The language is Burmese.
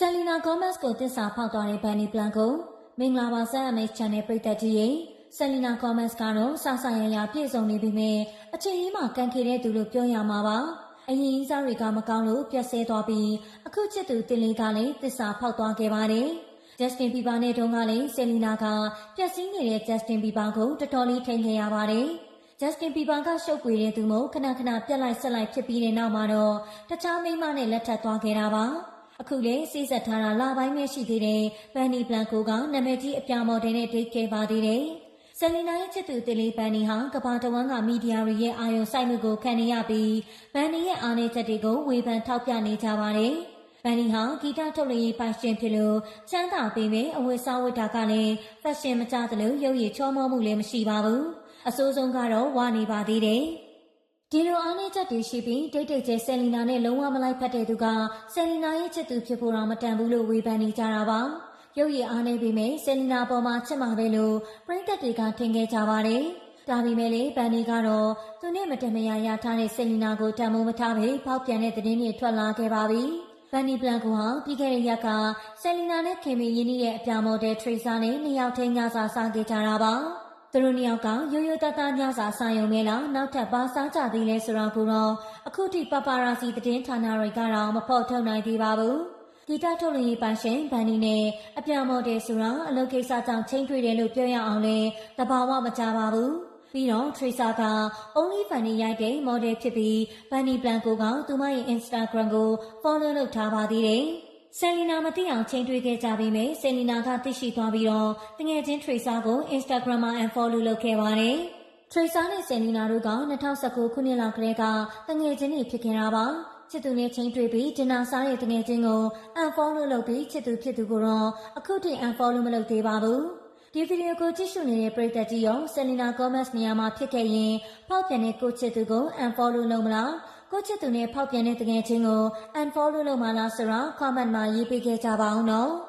ဆယ်လီနာဂိုမက်စ်ကိုတစ္ဆာဖောက်သွားတဲ့ဘန်နီပလန်ကိုမင်္ဂလာပါဆန်အမေချန်နယ်ပရိသတ်ကြီးရေဆယ်လီနာဂိုမက်စ်ကတော့စဆရရပြည့်စုံနေပြီမဲ့အချိန်ကြီးမှကန်ခေတဲ့သူလို့ပြောရမှာပါအရင်ကြီးစားတွေကမကောင်းလို့ပြက်ဆဲသွားပြီးအခုချစ်သူတင်လေးကလည်းတစ္ဆာဖောက်သွားခဲ့ပါတယ်ဂျက်စတင်ဘီဘာနဲ့တုန်းကလည်းဆယ်လီနာကပြက်စီးနေတဲ့ဂျက်စတင်ဘီဘာကိုတော်တော်လေးထိန်ခဲ့ရပါတယ်ဂျက်စတင်ဘီဘာကရှုပ်ပွေတဲ့သူမို့ခဏခဏပြက်လိုက်ဆက်လိုက်ဖြစ်ပြီးတဲ့နောက်မှာတော့တခြားမိန်းမနဲ့လက်ထပ်သွားခဲ့တာပါ အခုလေစီးဆက်ထားတာလာပိုင်းပဲရှိသေးတယ်ဘန်နီပလန်ကိုကနာမည်ကြီးအပြာမော်ဒယ်နဲ့ဒိတ်ခဲ့ပါသေးတယ်ဆယ်လီနာရဲ့ချစ်သူတေလီဘန်နီဟာကဘာတဝန်းကမီဒီယာတွေရဲ့အာရုံစိုက်မှုကိုခံနေရပြီးဘန်နီရဲ့အားနည်းချက်တွေကိုဝေဖန်ထောက်ပြနေကြပါတယ်။ဘန်နီဟာဂီတထုတ်လည်ရေးပိုင်ရှင်ဖြစ်လို့ချမ်းသာပေးမယ်အဝတ်စားဝတ်တာကလည်းဖက်ရှင်မကျသလိုရုပ်ရည်ချောမောမှုလည်းမရှိပါဘူး။အဆိုးဆုံးကတော့ဝါနေပါသေးတယ်။ ဒီလိုအားနည်းချက်တွေရှိပြီးဒိတ်ဒိတ်ကျဲ ဆယ်လီနာနဲ့ လုံးဝမလိုက်ဖက်တဲ့သူက ဆယ်လီနာရဲ့ ချစ်သူဖြစ်ဖို့တော့မတန်ဘူးလို့ ဝေဖန်နေကြတာပါ ရုပ်ရည်အားနည်းပြီးမဲ့ဆယ်လီနာပေါ်မှာ ချစ်မှာပဲလို့ ပရိသတ်တွေက ထင်ခဲ့ကြပါတယ် ဒါပေမဲ့လေဗန်နီကတော့ သူနဲ့မတမယာရထားတဲ့ ဆယ်လီနာကို တန်မိုးမထားဘဲ ဖောက်ပြန်တဲ့သတင်းတွေ ထွက်လာခဲ့ပါပြီဗန်နီပလန်ကိုဟာ ပြီးခဲ့တဲ့ရက်က ဆယ်လီနာနဲ့ ခင်မင်းရင်းနှီးရဲ့ အပြာမော်ဒယ်ထရီဆာနဲ့ နှစ်ယောက်ထိန်း ညစာစားခဲ့ကြတာပါ သူတို့နှစ်ယောက်ကရိုးရိုးသားသားညစာစားရုံနဲ့လားနောက်ထပ်ပါစားကြသေးလဲဆိုတော့ကိုတော့အခုထိပပရာစီသတင်းဌာနတွေကတော့မဖော်ထုတ်နိုင်သေးပါဘူးဂီတထုတ်လရေးပိုင်ရှင်ဗန်နီနဲ့အပြာမော်ဒယ်ဆိုတာအလုပ်ကိစ္စကြောင့်ချင်းတွေ့တယ်လို့ပြောရအောင်လဲတဘာဝမကြပါဘူးပြီးတော့ Tracer က Only Fanny ရိုက်တဲ့ model ဖြစ်ပြီး Fanny Blanco ကသူမရဲ့ Instagram ကို follow လုပ်ထားပါသေးတယ်။ ဆယ်လီနာမသိအောင်ချိန်တွေ့ခဲ့ကြပြီးမယ်ဆယ်လီနာကသိရှိသွားပြီးတော့တငယ်ချင်း Tracer ကို Instagram မှာ unfollow လုပ်ခဲ့ပါတယ်။ Tracer နဲ့ဆယ်လီနာတို့က2019ခုနှစ်လောက်ကလေးကတငယ်ချင်းတွေဖြစ်ခဲ့တာပါ။ချစ်သူနဲ့ချင်းတွေ့ပြီးဒနာစားရဲ့တငယ်ချင်းကို unfollow လုပ်ပြီးချစ်သူဖြစ်သူကိုတော့အခုထိ unfollow မလုပ်သေးပါဘူး။ဒီဗီဒီယိုကိုကြည့်ရှုနေတဲ့ပရိသတ်ကြီးရောဆယ်လီနာကောမက်စ်နေရာမှာဖြစ်ခဲ့ရင်ဖောက်ပြန်တဲ့ကိုချစ်သူကို unfollow လုပ်မလား ကိုချစ်သူနဲ့ဖောက်ပြန်တဲ့တကယ်ချင်းကို unfollow လုပ်မလားဆိုတော့ comment မှာရေးပေးခဲ့ကြပါအောင်နော်။